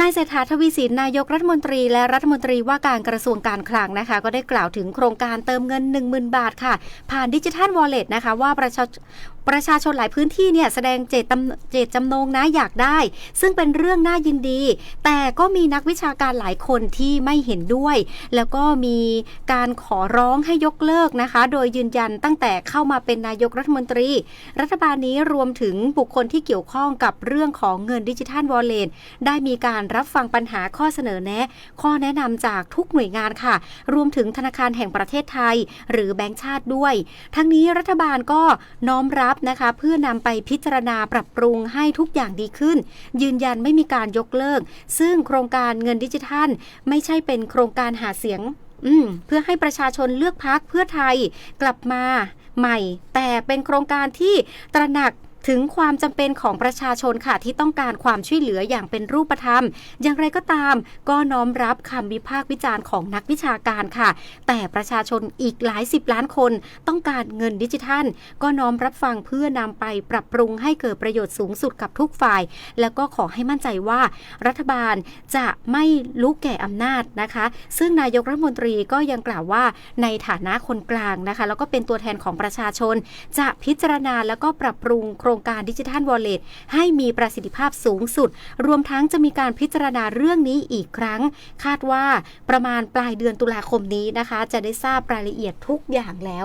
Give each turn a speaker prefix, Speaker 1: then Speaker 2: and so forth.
Speaker 1: นายเศรษฐาทวีสินนายกรัฐมนตรีและรัฐมนตรีว่าการกระทรวงการคลังนะคะ ก็ได้กล่าวถึงโครงการเติมเงิน 10,000 บาทค่ะ ผ่านดิจิทัลวอลเล็ตนะคะว่าประชา ประชาชนหลายพื้นที่เนี่ยแสดงเจตจำเจตจำนงนะอยากได้ ซึ่งเป็นเรื่องน่ายินดี แต่ก็มีนักวิชาการหลายคนที่ไม่เห็นด้วย แล้วก็มีการขอร้องให้ยกเลิกนะคะ โดยยืนยันตั้งแต่เข้ามาเป็นนายกรัฐมนตรี รัฐบาลนี้รวมถึงบุคคลที่เกี่ยวข้องกับเรื่องของเงินดิจิทัลวอลเล็ตได้มีการรับฟังปัญหาข้อเสนอแนะ ข้อแนะนำจากทุกหน่วยงานค่ะ รวมถึงธนาคารแห่งประเทศไทย หรือแบงก์ชาติด้วย ทั้งนี้รัฐบาลก็น้อมรับนะคะเพื่อนำไปพิจารณาปรับปรุงให้ทุกอย่างดีขึ้น ยืนยันไม่มีการยกเลิก ซึ่งโครงการเงินดิจิทัล ไม่ใช่เป็นโครงการหาเสียงเพื่อให้ประชาชนเลือกพักเพื่อไทยกลับมาใหม่ แต่เป็นโครงการที่ตระหนัก ถึงความจำเป็นของประชาชนค่ะที่ต้องการความช่วยเหลืออย่างเป็นรูปธรรม อย่างไรก็ตาม ก็น้อมรับคำวิพากษ์วิจารณ์ของนักวิชาการค่ะ แต่ประชาชนอีกหลายสิบล้านคน ต้องการเงินดิจิทัล ก็น้อมรับฟังเพื่อนำไปปรับปรุงให้เกิดประโยชน์สูงสุดกับทุกฝ่าย แล้วก็ขอให้มั่นใจว่า รัฐบาลจะไม่ลุกแก่อำนาจนะคะ ซึ่งนายกรัฐมนตรีก็ยังกล่าวว่าในฐานะคนกลางนะคะ แล้วก็เป็นตัวแทนของประชาชน จะพิจารณาแล้วก็ปรับปรุงโครงรงการดิจิทัลวอลเล็ตให้มีประสิทธิภาพสูงสุด รวมทั้งจะมีการพิจารณาเรื่องนี้อีกครั้ง คาดว่าประมาณปลายเดือนตุลาคมนี้นะคะ จะได้ทราบรายละเอียดทุกอย่างแล้ว